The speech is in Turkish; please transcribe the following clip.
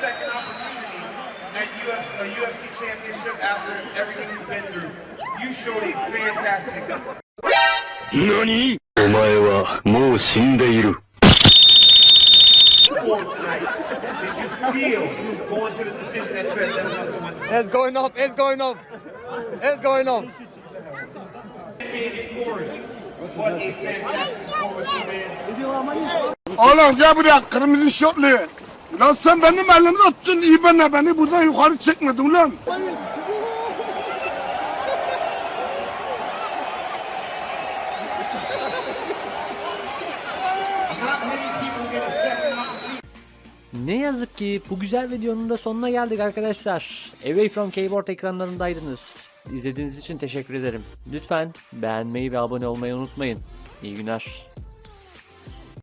second opportunity at UFC, a UFC championship after everything you've been through. You showed a fantastic 何お前はもう死んでいる。 form tonight. Did you feel going to the decision that Trent Seven to win? It's going off. It's going off. It's going off. What a fantastic performance you man. Oğlum gel buraya kırmızı şortlu. Lan sen benim elimi tuttun bana beni buradan yukarı çekmedin lan. Ne yazık ki bu güzel videonun da sonuna geldik arkadaşlar. Away from Keyboard ekranlarındaydınız. İzlediğiniz için teşekkür ederim. Lütfen beğenmeyi ve abone olmayı unutmayın. İyi günler.